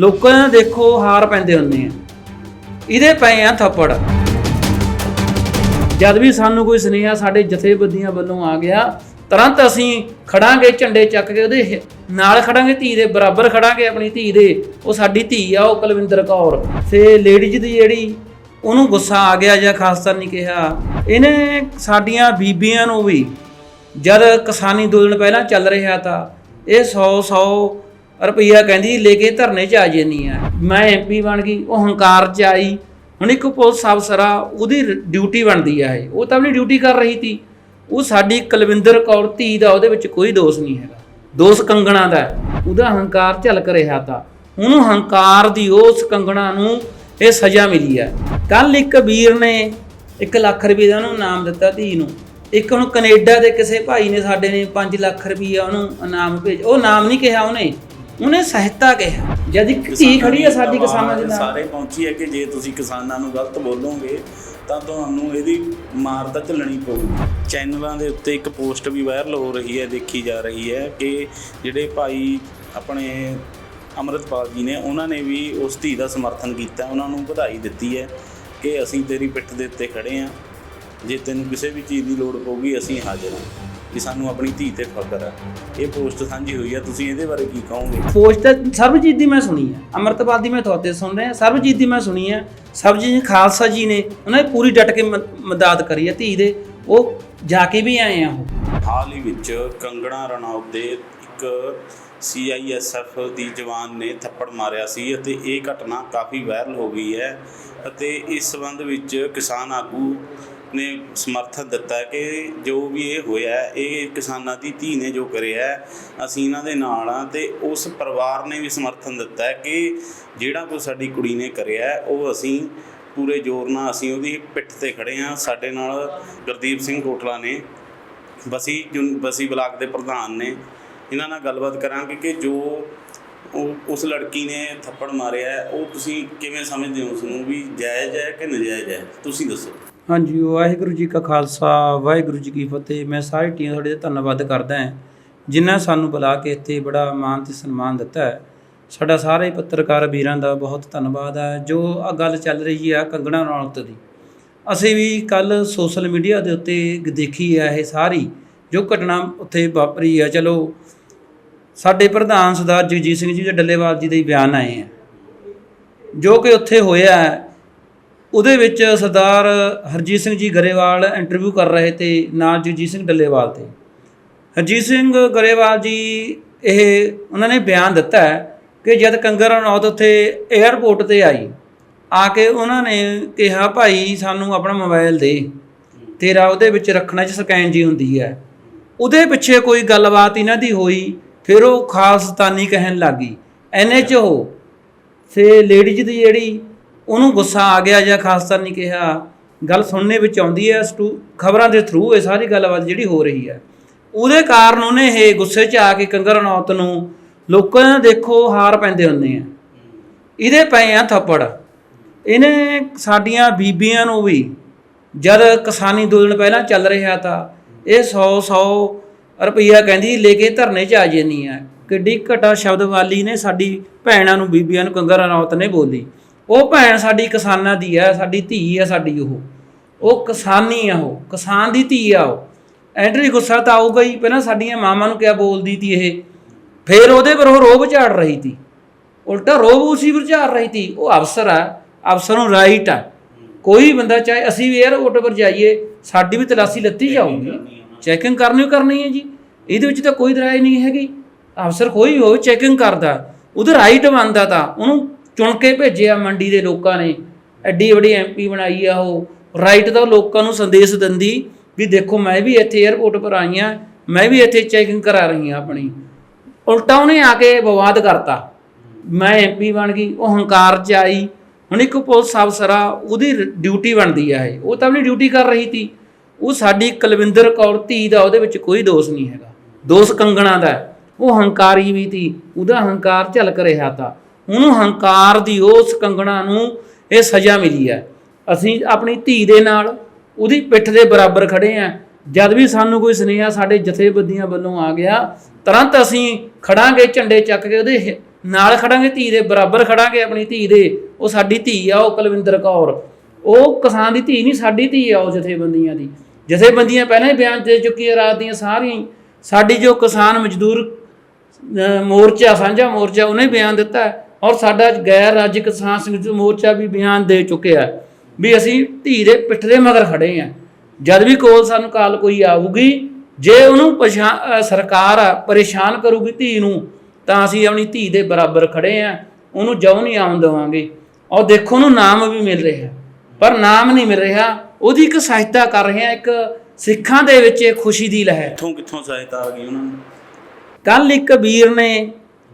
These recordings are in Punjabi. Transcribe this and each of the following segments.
ਲੋਕਾਂ ਨੇ ਦੇਖੋ, ਹਾਰ ਪੈਂਦੇ ਹੁੰਦੇ ਆ। ਇਹਦੇ ਪਏ ਆ ਥੱਪੜ। ਜਦ ਵੀ ਸਾਨੂੰ ਕੋਈ ਸੁਨੇਹਾ ਸਾਡੇ ਜਥੇਬੰਦੀਆਂ ਵੱਲੋਂ ਆ ਗਿਆ, ਤੁਰੰਤ ਅਸੀਂ ਖੜਾਂਗੇ, ਝੰਡੇ ਚੱਕ ਕੇ ਉਹਦੇ ਨਾਲ ਖੜਾਂਗੇ, ਧੀ ਦੇ ਬਰਾਬਰ ਖੜਾਂਗੇ, ਆਪਣੀ ਧੀ ਦੇ। ਉਹ ਸਾਡੀ ਧੀ ਆ, ਉਹ ਕੁਲਵਿੰਦਰ ਕੌਰ। ਤੇ ਲੇਡੀਜ਼ ਦੀ ਜਿਹੜੀ ਉਹਨੂੰ ਗੁੱਸਾ ਆ ਗਿਆ ਜਾਂ ਖਾਸਤਰ ਨਹੀਂ ਕਿਹਾ, ਇਹਨੇ ਸਾਡੀਆਂ ਬੀਬੀਆਂ ਨੂੰ ਵੀ ਜਦ ਕਿਸਾਨੀ ਅੰਦੋਲਨ ਪਹਿਲਾਂ ਚੱਲ ਰਿਹਾ ਤਾਂ ਇਹ 100 100 ਰੁਪਈਆ ਕਹਿੰਦੀ ਲੈ ਕੇ ਧਰਨੇ 'ਚ ਆ ਜਾਨੀ ਆ। ਮੈਂ ਐਮਪੀ ਬਣ ਗਈ, ਉਹ ਹੰਕਾਰ 'ਚ ਆਈ। ਹੁਣ ਇੱਕ ਪੁਲਿਸ ਅਫਸਰ ਆ, ਉਹਦੀ ਡਿਊਟੀ ਬਣਦੀ ਆ ਇਹ। ਉਹ ਤਾਂ ਆਪਣੀ ਡਿਊਟੀ ਕਰ ਰਹੀ ਸੀ। ਉਹ ਸਾਡੀ ਕੁਲਵਿੰਦਰ ਕੌਰ ਧੀ ਦਾ ਉਹਦੇ ਵਿੱਚ ਕੋਈ ਦੋਸ਼ ਨਹੀਂ ਹੈਗਾ। ਦੋਸ਼ ਕੰਗਣਾ ਦਾ ਉਹਦਾ ਹੰਕਾਰ ਝਲਕ ਰਿਹਾ ਤਾਂ। ਉਹਨੂੰ ਹੰਕਾਰ ਦੀ ਉਸ ਕੰਗਣਾ ਨੂੰ ਇਹ ਸਜ਼ਾ ਮਿਲੀ ਹੈ ਕੱਲ ਇੱਕ ਵੀਰ ਨੇ 1 ਲੱਖ ਰੁਪਏ ਦਾ ਉਹਨੂੰ ਇਨਾਮ ਦਿੱਤਾ ਧੀ ਨੂੰ। ਇੱਕ ਹੁਣ ਕੈਨੇਡਾ ਦੇ ਕਿਸੇ ਭਾਈ ਨੇ ਸਾਡੇ ਨੇ 5 ਲੱਖ ਰੁਪਏ ਉਹਨੂੰ ਇਨਾਮ ਭੇਜ ਉਹ ਨਾਮ ਨਹੀਂ ਕਿਹਾ ਉਹਨੇ। ਉਹਨੇ ਸਹਾਇਤਾ ਕਿਹਾ। ਜਦ ਇੱਕ ਧੀ ਖੜੀ ਹੈ ਸਾਡੀ ਕਿਸਾਨਾਂ ਦੇ ਨਾਲ। ਸਾਰੇ ਪਹੁੰਚੀ ਹੈ ਕਿ ਜੇ ਤੁਸੀਂ ਕਿਸਾਨਾਂ ਨੂੰ ਗਲਤ ਬੋਲੋਗੇ ਤਾਂ ਤੁਹਾਨੂੰ ਇਹਦੀ ਮਾਰ ਤਾਂ ਝੱਲਣੀ ਪਊਗੀ। ਚੈਨਲਾਂ ਦੇ ਉੱਤੇ ਇੱਕ ਪੋਸਟ ਵੀ ਵਾਇਰਲ ਹੋ ਰਹੀ ਹੈ ਦੇਖੀ ਜਾ ਰਹੀ ਹੈ ਕਿ ਜਿਹੜੇ ਭਾਈ ਆਪਣੇ ਅਮਰਤਪਾਲ ਜੀ ਨੇ ਉਹਨਾਂ ਨੇ ਵੀ ਉਸ ਧੀ ਦਾ ਸਮਰਥਨ ਕੀਤਾ ਉਹਨਾਂ ਨੂੰ ਵਧਾਈ ਦਿੱਤੀ ਹੈ ਕਿ ਅਸੀਂ ਤੇਰੀ ਪਿੱਠ ਦੇ ਉੱਤੇ ਖੜੇ ਹਾਂ। ਜੇ ਤੈਨੂੰ ਕਿਸੇ ਵੀ ਚੀਜ਼ ਦੀ ਲੋੜ ਪਊਗੀ ਅਸੀਂ ਹਾਜ਼ਰ ਹਾਂ। ਕਿ ਸਾਨੂੰ ਆਪਣੀ ਧੀ ਤੇ ਫਖਰ ਹੈ ਇਹ ਪੋਸਟ ਸਾਂਝੀ ਹੋਈ ਹੈ ਤੁਸੀਂ ਇਹਦੇ ਬਾਰੇ ਕੀ ਕਹੋਗੇ? ਪੋਸਟ ਤਾਂ ਸਰਬਜੀਤ ਦੀ ਮੈਂ ਸੁਣੀ ਹੈ ਅਮਰਤਪਾਲ ਦੀ ਮੈਂ ਤੁਹਾਡੇ ਸੁਣ ਰਿਹਾ ਸਰਬਜੀਤ ਦੀ ਮੈਂ ਸੁਣੀ ਹੈ ਸਰਬਜੀਤ ਖਾਲਸਾ ਜੀ ਨੇ ਉਹਨਾਂ ਨੇ ਪੂਰੀ ਡਟ ਕੇ ਮਦਦ ਕਰੀ ਹੈ ਧੀ ਦੇ ਉਹ ਜਾ ਕੇ ਵੀ ਆਏ ਆ ਉਹ। ਹਾਲ ਹੀ ਵਿੱਚ ਕੰਗਣਾ ਰਣੌਤ ਦੇ ਇੱਕ ਸੀਆਈਐਸਐਫ ਦੀ ਜਵਾਨ ਨੇ ਥੱਪੜ ਮਾਰਿਆ ਸੀ ਅਤੇ ਇਹ ਘਟਨਾ ਕਾਫੀ ਵਾਇਰਲ ਹੋ ਗਈ ਹੈ ਅਤੇ ਇਸ ਸੰਬੰਧ ਵਿੱਚ ਕਿਸਾਨ ਆਗੂ ਨੇ ਸਮਰਥਨ ਦਿੱਤਾ ਕਿ ਜੋ ਵੀ ਇਹ ਹੋਇਆ, ਇਹ ਕਿਸਾਨਾਂ ਦੀ ਧੀ ਨੇ ਜੋ ਕਰਿਆ, ਅਸੀਂ ਇਹਨਾਂ ਦੇ ਨਾਲ ਆ ਤੇ ਉਸ ਪਰਿਵਾਰ ਨੇ ਵੀ ਸਮਰਥਨ ਦਿੱਤਾ ਕਿ ਜਿਹੜਾ ਕੁਝ ਸਾਡੀ ਕੁੜੀ ਨੇ ਕਰਿਆ, ਉਹ ਅਸੀਂ ਪੂਰੇ ਜ਼ੋਰ ਨਾਲ, ਅਸੀਂ ਉਹਦੀ ਪਿੱਠ ਤੇ ਖੜੇ ਹਾਂ। ਸਾਡੇ ਨਾਲ ਗੁਰਦੀਪ ਸਿੰਘ ਕੋਟਲਾ ਨੇ, ਬਸੀ ਜੁਨ, ਬਸੀ ਬਲਾਕ ਦੇ ਪ੍ਰਧਾਨ ਨੇ, ਇਹਨਾਂ ਨਾਲ ਗੱਲਬਾਤ ਕਰਾਂਗੇ ਕਿ ਜੋ ਉਹ, ਉਸ ਲੜਕੀ ਨੇ ਥੱਪੜ ਮਾਰਿਆ, ਉਹ ਤੁਸੀਂ ਕਿਵੇਂ ਸਮਝਦੇ ਹੋ ਉਸ ਨੂੰ ਵੀ ਜਾਇਜ਼ ਹੈ ਕਿ ਨਜਾਇਜ਼ ਹੈ? ਤੁਸੀਂ ਦੱਸੋ। ਹਾਂਜੀ, ਵਾਹਿਗੁਰੂ ਜੀ ਕਾ ਖਾਲਸਾ, ਵਾਹਿਗੁਰੂ ਜੀ ਕੀ ਫਤਿਹ। ਮੈਂ ਸਾਰੀ ਟੀਮ ਤੁਹਾਡੇ ਦਾ ਧੰਨਵਾਦ ਕਰਦਾ ਹਾਂ, ਜਿਨ੍ਹਾਂ ਸਾਨੂੰ ਬੁਲਾ ਕੇ ਇੱਥੇ ਬੜਾ ਮਾਣ ਤੇ ਸਨਮਾਨ ਦਿੱਤਾ ਹੈ। ਸਾਡਾ ਸਾਰੇ ਪੱਤਰਕਾਰ ਵੀਰਾਂ ਦਾ ਬਹੁਤ ਧੰਨਵਾਦ ਹੈ, ਜੋ ਆ ਗੱਲ ਚੱਲ ਰਹੀ ਹੈ ਕੰਗਣਾ ਰਣੌਤ ਦੀ। ਅਸੀਂ ਵੀ ਕੱਲ ਸੋਸ਼ਲ ਮੀਡੀਆ ਦੇ ਉੱਤੇ ਦੇਖੀ ਹੈ ਇਹ ਸਾਰੀ, ਜੋ ਘਟਨਾ ਉੱਥੇ ਵਾਪਰੀ ਹੈ। ਚਲੋ, ਸਾਡੇ ਪ੍ਰਧਾਨ ਸਰਦਾਰ ਜਗਜੀਤ ਸਿੰਘ ਜੀ ਦੇ ਡੱਲੇਵਾਲ ਜੀ ਦੇ ਬਿਆਨ ਆਏ ਹੈ। ਜੋ ਕਿ ਉੱਥੇ ਹੋਇਆ ਉਹਦੇ ਵਿੱਚ ਸਰਦਾਰ ਹਰਜੀਤ ਸਿੰਘ ਜੀ ਗਰੇਵਾਲ ਇੰਟਰਵਿਊ ਕਰ ਰਹੇ ਤੇ ਨਾਲ ਜਗਜੀਤ ਸਿੰਘ ਡੱਲੇਵਾਲ ਤੇ। ਹਰਜੀਤ ਸਿੰਘ ਗਰੇਵਾਲ ਜੀ, ਇਹ ਉਹਨਾਂ ਨੇ ਬਿਆਨ ਦਿੱਤਾ ਹੈ ਕਿ ਜਦ ਕੰਗਰ ਰਣੌਤ ਉੱਥੇ 에ਅਰਪੋਰਟ ਤੇ ਆਈ, ਆ ਕੇ ਉਹਨਾਂ ਨੇ ਕਿਹਾ, ਭਾਈ, ਸਾਨੂੰ ਆਪਣਾ ਮੋਬਾਈਲ ਦੇ। ਤੇਰਾ ਉਹਦੇ ਵਿੱਚ ਰੱਖਣਾ ਚ ਸਕੈਨ ਜੀ ਹੁੰਦੀ ਹੈ। ਉਹਦੇ ਪਿੱਛੇ ਕੋਈ ਗੱਲਬਾਤ ਇਹਨਾਂ ਦੀ ਹੋਈ, ਫਿਰ ਉਹ ਖਾਲਸਤਾਨੀ ਕਹਿਣ ਲੱਗੀ ਐਨੇ ਚ ਉਹ ਲੇਡੀਜ਼ ਦੀ ਜਿਹੜੀ ਉਹਨੂੰ ਗੁੱਸਾ ਆ ਗਿਆ ਜਾਂ ਖਾਸਤਰ ਨਹੀਂ ਕਿਹਾ, ਗੱਲ ਸੁਣਨੇ ਵਿੱਚ ਆਉਂਦੀ ਹੈ ਖਬਰਾਂ ਦੇ ਥਰੂ ਇਹ ਸਾਰੀ ਗੱਲਬਾਤ ਜਿਹੜੀ ਹੋ ਰਹੀ ਹੈ। ਉਹਦੇ ਕਾਰਨ ਉਹਨੇ ਇਹ ਗੁੱਸੇ 'ਚ ਆ ਕੇ ਕੰਗਰ ਨੌਤ ਨੂੰ ਲੋਕਾਂ ਨੇ ਦੇਖੋ ਹਾਰ ਪੈਂਦੇ ਹੁੰਦੇ ਆ। ਇਹਦੇ ਪਏ ਆ ਥੱਪੜ। ਇਹਨੇ ਸਾਡੀਆਂ ਬੀਬੀਆਂ ਨੂੰ ਵੀ, ਜਦ ਕਿਸਾਨੀ ਅੰਦੋਲਨ ਪਹਿਲਾਂ ਚੱਲ ਰਿਹਾ ਤਾਂ ਇਹ 100 100 ਰੁਪਈਆ ਕਹਿੰਦੀ ਲੈ ਕੇ ਧਰਨੇ 'ਚ ਆ ਜਾਨੀ ਆ। ਕਿੱਡੀ ਘਟਾ ਸ਼ਬਦ ਵਾਲੀ ਨੇ ਸਾਡੀ ਭੈਣਾਂ ਨੂੰ, ਬੀਬੀਆਂ ਨੂੰ ਕੰਗਰ ਰਣੌਤ ਨੇ ਬੋਲੀ। ਉਹ ਭੈਣ ਸਾਡੀ ਕਿਸਾਨਾਂ ਦੀ ਆ ਸਾਡੀ ਧੀ ਆ ਸਾਡੀ ਉਹ। ਉਹ ਕਿਸਾਨੀ ਆ ਉਹ ਕਿਸਾਨ ਦੀ ਧੀ ਆ ਉਹ। ਐਂਟਰੀ ਗੁੱਸਾ ਤਾਂ ਆਊਗਾ ਹੀ ਪਹਿਲਾਂ ਸਾਡੀਆਂ ਮਾਵਾਂ ਨੂੰ ਕਿਆ ਬੋਲਦੀ ਤੀ ਇਹ। ਫਿਰ ਉਹਦੇ ਪਰ ਉਹ ਰੋਬ ਝਾੜ ਰਹੀ ਤੀ। ਉਲਟਾ ਰੋਬ ਉਸੇ ਪਰ ਝਾੜ ਰਹੀ ਤੀ। ਉਹ ਅਫਸਰ ਆ ਅਫਸਰ ਨੂੰ ਰਾਈਟ ਆ। ਕੋਈ ਬੰਦਾ ਚਾਹੇ ਅਸੀਂ ਵੀ 에ਅਰਪੋਰਟ ਪਰ ਜਾਈਏ ਸਾਡੀ ਵੀ ਤਲਾਸੀ ਲੱਤੀ ਜਾਊਗੀ। ਚੈਕਿੰਗ ਕਰਨੀ ਕਰਨੀ ਹੈ ਜੀ। ਇਹਦੇ ਵਿੱਚ ਤਾਂ ਕੋਈ ਦਰਾਈ ਨਹੀਂ ਹੈਗੀ। ਅਫਸਰ ਕੋਈ ਹੋਵੇ ਚੈਕਿੰਗ ਕਰਦਾ। ਉਹਦਾ ਰਾਈਟ ਬਣਦਾ ਤਾਂ ਉਹਨੂੰ ਚੁਣ ਕੇ ਭੇਜਿਆ ਮੰਡੀ ਦੇ ਲੋਕਾਂ ਨੇ। ਐਡੀ ਵੱਡੀ ਐਮਪੀ ਬਣਾਈ ਆ ਉਹ। ਰਾਈਟ ਦਾ ਲੋਕਾਂ ਨੂੰ ਸੰਦੇਸ਼ ਦਿੰਦੀ ਵੀ ਦੇਖੋ ਮੈਂ ਵੀ ਇੱਥੇ 에ਅਰਪੋਰਟ ਪਰ ਆਈ ਆ, ਮੈਂ ਵੀ ਇੱਥੇ ਚੈਕਿੰਗ ਕਰਾ ਰਹੀ ਆ ਆਪਣੀ। ਉਲਟਾ ਉਹਨੇ ਆ ਕੇ ਵਿਵਾਦ ਕਰਤਾ। ਮੈਂ ਐਮਪੀ ਬਣ ਗਈ, ਉਹ ਹੰਕਾਰ 'ਚ ਆਈ। ਹੁਣ ਇੱਕ ਪੁਲਿਸ ਅਫਸਰ ਆ, ਉਹਦੀ ਡਿਊਟੀ ਬਣਦੀ ਆ ਇਹ। ਉਹ ਤਾਂ ਆਪਣੀ ਡਿਊਟੀ ਕਰ ਰਹੀ ਸੀ। ਉਹ ਸਾਡੀ ਕੁਲਵਿੰਦਰ ਕੌਰ ਧੀ ਦਾ ਉਹਦੇ ਵਿੱਚ ਕੋਈ ਦੋਸ਼ ਨਹੀਂ ਹੈਗਾ। ਦੋਸ਼ ਕੰਗਣਾ ਦਾ। ਉਹ ਹੰਕਾਰੀ ਵੀ ਸੀ। ਉਹਦਾ ਹੰਕਾਰ ਝਲਕ ਰਿਹਾ ਤਾਂ। ਉਹਨੂੰ ਹੰਕਾਰ ਦੀ ਉਸ ਕੰਗਣਾ ਨੂੰ ਇਹ ਸਜ਼ਾ ਮਿਲੀ ਹੈ। ਅਸੀਂ ਆਪਣੀ ਧੀ ਦੇ ਨਾਲ ਉਹਦੀ ਪਿੱਠ ਦੇ ਬਰਾਬਰ ਖੜੇ ਆ ਜਦ ਵੀ ਸਾਨੂੰ ਕੋਈ ਸੁਨੇਹਾ ਸਾਡੇ ਜਥੇਬੰਦੀਆਂ ਵੱਲੋਂ ਆ ਗਿਆ, ਤੁਰੰਤ ਅਸੀਂ ਖੜਾਂਗੇ, ਝੰਡੇ ਚੱਕ ਕੇ ਉਹਦੇ ਨਾਲ ਖੜਾਂਗੇ, ਧੀ ਦੇ ਬਰਾਬਰ ਖੜਾਂਗੇ, ਆਪਣੀ ਧੀ ਦੇ, ਉਹ ਸਾਡੀ ਧੀ ਆ, ਉਹ ਕੁਲਵਿੰਦਰ ਕੌਰ। ਉਹ ਕਿਸਾਨ ਦੀ ਧੀ ਨਹੀਂ, ਸਾਡੀ ਧੀ ਆ ਉਹ ਜਥੇਬੰਦੀਆਂ ਦੀ। ਜਥੇਬੰਦੀਆਂ ਪਹਿਲਾਂ ਹੀ ਬਿਆਨ ਦੇ ਚੁੱਕੀ ਆ ਰਾਤ ਦੀਆਂ ਸਾਰੀਆਂ ਹੀ। ਸਾਡੀ ਜੋ ਕਿਸਾਨ ਮਜ਼ਦੂਰ ਮੋਰਚਾ, ਸਾਂਝਾ ਮੋਰਚਾ, ਉਹਨੇ ਬਿਆਨ ਦਿੱਤਾ ਔਰ ਸਾਡਾ ਗੈਰ ਰਾਜ ਕਿਸਾਨ ਸੰਯੁਕਤ ਮੋਰਚਾ ਵੀ ਬਿਆਨ ਦੇ ਚੁੱਕਿਆ ਵੀ ਅਸੀਂ ਧੀ ਦੇ ਪਿੱਠ ਦੇ ਮਗਰ ਖੜੇ ਹਾਂ। ਜਦ ਵੀ ਕੋਲ ਸਾਨੂੰ ਕਾਲ ਕੋਈ ਆਊਗੀ ਜੇ ਉਹਨੂੰ ਸਰਕਾਰ ਆ ਪਰੇਸ਼ਾਨ ਕਰੂਗੀ ਧੀ ਨੂੰ ਤਾਂ ਅਸੀਂ ਆਪਣੀ ਧੀ ਦੇ ਬਰਾਬਰ ਖੜੇ ਹਾਂ ਉਹਨੂੰ ਜਉ ਨਹੀਂ ਆਉਣ ਦੇਵਾਂਗੇ। ਔਰ ਦੇਖੋ ਉਹਨੂੰ ਨਾਮ ਵੀ ਮਿਲ ਰਿਹਾ। ਪਰ ਨਾਮ ਨਹੀਂ ਮਿਲ ਰਿਹਾ ਉਹਦੀ ਇੱਕ ਸਹਾਇਤਾ ਕਰ ਰਹੇ ਹਾਂ ਇੱਕ ਸਿੱਖਾਂ ਦੇ ਵਿੱਚ ਇਹ ਖੁਸ਼ੀ ਦੀ ਲਹਿਰ। ਕਿੱਥੋਂ ਕਿੱਥੋਂ ਸਹਾਇਤਾ ਆ ਗਈ ਉਹਨਾਂ ਨੂੰ? ਕੱਲ ਇੱਕ ਵੀਰ ਨੇ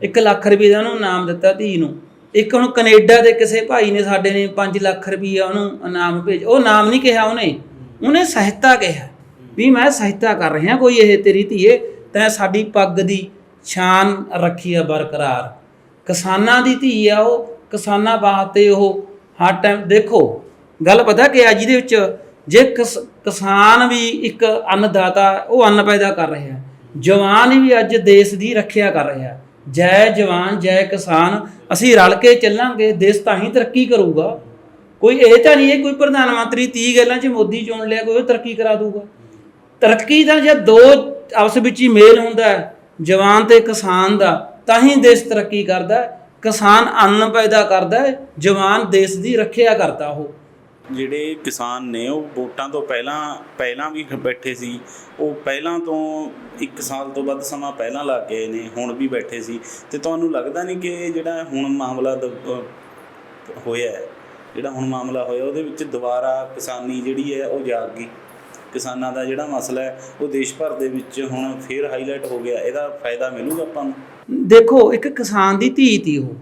1 ਲੱਖ ਰੁਪਏ ਦਾ ਉਹਨੂੰ ਇਨਾਮ ਦਿੱਤਾ ਧੀ ਨੂੰ। ਇੱਕ ਹੁਣ ਕੈਨੇਡਾ ਦੇ ਕਿਸੇ ਭਾਈ ਨੇ ਸਾਡੇ ਨੇ 5 ਲੱਖ ਰੁਪਏ ਉਹਨੂੰ ਇਨਾਮ ਭੇਜ ਉਹ ਨਾਮ ਨਹੀਂ ਕਿਹਾ ਉਹਨੇ। ਉਹਨੇ ਸਹਾਇਤਾ ਕਿਹਾ ਵੀ ਮੈਂ ਸਹਾਇਤਾ ਕਰ ਰਿਹਾ ਕੋਈ ਇਹ ਤੇਰੀ ਧੀਏ, ਤੈਂ ਸਾਡੀ ਪੱਗ ਦੀ ਸ਼ਾਨ ਰੱਖੀ ਆ ਬਰਕਰਾਰ। ਕਿਸਾਨਾਂ ਦੀ ਧੀ ਆ ਉਹ, ਕਿਸਾਨਾਂ ਵਾਸਤੇ ਉਹ ਹਰ ਟਾਈਮ ਦੇਖੋ, ਗੱਲ ਪਤਾ ਕਿ ਆ ਜਿਹਦੇ ਵਿੱਚ ਜੇ ਕਿਸਾਨ ਵੀ ਇੱਕ ਅੰਨਦਾਤਾ, ਉਹ ਅੰਨ ਪੈਦਾ ਕਰ ਰਿਹਾ। ਜਵਾਨ ਵੀ ਅੱਜ ਦੇਸ਼ ਦੀ ਰੱਖਿਆ ਕਰ ਰਿਹਾ। ਜੈ ਜਵਾਨ, ਜੈ ਕਿਸਾਨ, ਅਸੀਂ ਰਲ ਕੇ ਚੱਲਾਂਗੇ, ਦੇਸ਼ ਤਾਂ ਹੀ ਤਰੱਕੀ ਕਰੂਗਾ। ਕੋਈ ਇਹ ਤਾਂ ਨਹੀਂ ਹੈ, ਕੋਈ ਪ੍ਰਧਾਨ ਮੰਤਰੀ 30 ਗੱਲਾਂ 'ਚ ਮੋਦੀ ਚੁਣ ਲਿਆ, ਕੋਈ ਉਹ ਤਰੱਕੀ ਕਰਾ ਦੂਗਾ। ਤਰੱਕੀ ਦਾ ਜੇ ਦੋ ਆਪਸ ਵਿੱਚ ਹੀ ਮੇਲ ਹੁੰਦਾ ਹੈ, ਜਵਾਨ ਤੇ ਕਿਸਾਨ ਦਾ, ਤਾਂ ਹੀ ਦੇਸ਼ ਤਰੱਕੀ ਕਰਦਾ ਕਿਸਾਨ ਅੰਨ ਪੈਦਾ ਕਰਦਾ ਹੈ, ਜਵਾਨ ਦੇਸ਼ ਦੀ ਰੱਖਿਆ ਕਰਦਾ ਉਹ। ਜਿਹੜੇ ਕਿਸਾਨ ਨੇ, ਉਹ ਵੋਟਾਂ ਤੋਂ ਪਹਿਲਾਂ ਪਹਿਲਾਂ ਵੀ ਬੈਠੇ ਸੀ। ਉਹ ਪਹਿਲਾਂ ਤੋਂ 1 ਸਾਲ ਤੋਂ ਵੱਧ ਸਮਾਂ ਪਹਿਲਾਂ ਲੱਗ ਗਏ ਨੇ, ਹੁਣ ਵੀ ਬੈਠੇ ਸੀ। ਤੇ ਤੁਹਾਨੂੰ ਲੱਗਦਾ ਨਹੀਂ ਕਿ ਜਿਹੜਾ ਹੁਣ ਮਾਮਲਾ ਦ- ਹੋਇਆ ਜਿਹੜਾ ਹੁਣ ਮਾਮਲਾ ਹੋਇਆ, ਉਹਦੇ ਵਿੱਚ ਦੁਬਾਰਾ ਕਿਸਾਨੀ ਜਿਹੜੀ ਹੈ, ਉਹ ਜਾਗ ਗਈ? ਕਿਸਾਨਾਂ ਦਾ ਜਿਹੜਾ ਮਸਲਾ ਹੈ, ਉਹ ਦੇਸ਼ ਭਰ ਦੇ ਵਿੱਚ ਹੁਣ ਫੇਰ ਹਾਈਲਾਈਟ ਹੋ ਗਿਆ। ਇਹਦਾ ਫਾਇਦਾ ਮਿਲੂਗਾ ਆਪਾਂ ਨੂੰ? ਦੇਖੋ, ਇੱਕ ਕਿਸਾਨ ਦੀ ਧੀ ਤੀ ਉਹ।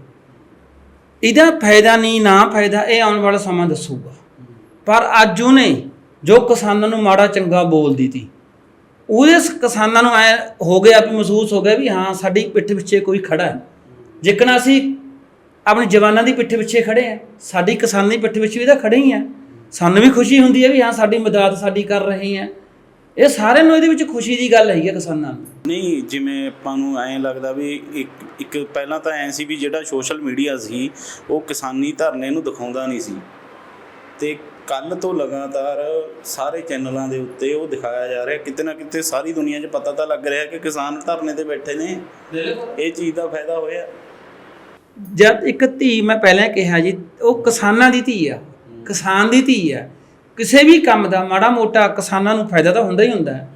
ਇਹਦਾ ਫਾਇਦਾ ਨਹੀਂ, ਨਾ ਫਾਇਦਾ, ਇਹ ਆਉਣ ਵਾਲਾ ਸਮਾਂ ਦੱਸੂਗਾ। ਪਰ ਅੱਜ ਉਹਨੇ ਜੋ ਕਿਸਾਨਾਂ ਨੂੰ ਮਾੜਾ ਚੰਗਾ ਬੋਲਦੀ ਤੀ, ਉਹਦੇ ਕਿਸਾਨਾਂ ਨੂੰ ਐ ਹੋ ਗਿਆ ਵੀ ਮਹਿਸੂਸ ਹੋ ਗਿਆ ਵੀ ਹਾਂ, ਸਾਡੀ ਪਿੱਠ ਪਿੱਛੇ ਕੋਈ ਖੜਾ ਹੈ। ਜੇਕਰ ਅਸੀਂ ਆਪਣੇ ਜਵਾਨਾਂ ਦੀ ਪਿੱਠ ਪਿੱਛੇ ਖੜੇ ਆ ਸਾਡੀ ਕਿਸਾਨੀ ਪਿੱਠ ਪਿੱਛੇ ਵੀ ਤਾਂ ਖੜੇ ਹੀ ਆ ਸਾਨੂੰ ਵੀ ਖੁਸ਼ੀ ਹੁੰਦੀ ਹੈ ਵੀ ਹਾਂ, ਸਾਡੀ ਮਦਦ ਸਾਡੀ ਕਰ ਰਹੇ ਆ ਇਹ ਸਾਰਿਆਂ ਨੂੰ ਇਹਦੇ ਵਿੱਚ ਖੁਸ਼ੀ ਦੀ ਗੱਲ ਹੈਗੀ ਹੈ ਕਿਸਾਨਾਂ ਨੂੰ। ਨਹੀਂ, ਜਿਵੇਂ ਆਪਾਂ ਨੂੰ ਐਂ ਲੱਗਦਾ ਵੀ ਇੱਕ ਇੱਕ ਪਹਿਲਾਂ ਤਾਂ ਐਂ ਸੀ ਵੀ ਜਿਹੜਾ ਸੋਸ਼ਲ ਮੀਡੀਆ ਸੀ, ਉਹ ਕਿਸਾਨੀ ਧਰਨੇ ਨੂੰ ਦਿਖਾਉਂਦਾ ਨਹੀਂ ਸੀ। ਤੇ ਕੱਲ ਤੋਂ ਲਗਾਤਾਰ ਸਾਰੇ ਚੈਨਲਾਂ ਦੇ ਉੱਤੇ ਉਹ ਦਿਖਾਇਆ ਜਾ ਰਿਹਾ ਕਿਤੇ ਨਾ ਕਿਤੇ ਸਾਰੀ ਦੁਨੀਆ 'ਚ ਪਤਾ ਤਾਂ ਲੱਗ ਰਿਹਾ ਕਿ ਕਿਸਾਨ ਧਰਨੇ ਤੇ ਬੈਠੇ ਨੇ। ਇਹ ਚੀਜ਼ ਦਾ ਫਾਇਦਾ ਹੋਇਆ। ਜਦ ਇੱਕ ਧੀ ਮੈਂ ਪਹਿਲਾਂ ਕਿਹਾ ਜੀ ਉਹ ਕਿਸਾਨਾਂ ਦੀ ਧੀ ਆ। ਕਿਸਾਨ ਦੀ ਧੀ ਆ। ਕਿਸੇ ਵੀ ਕੰਮ ਦਾ ਮਾੜਾ ਮੋਟਾ ਕਿਸਾਨਾਂ ਨੂੰ ਫਾਇਦਾ ਤਾਂ ਹੁੰਦਾ ਹੀ ਹੁੰਦਾ। ਹੈ।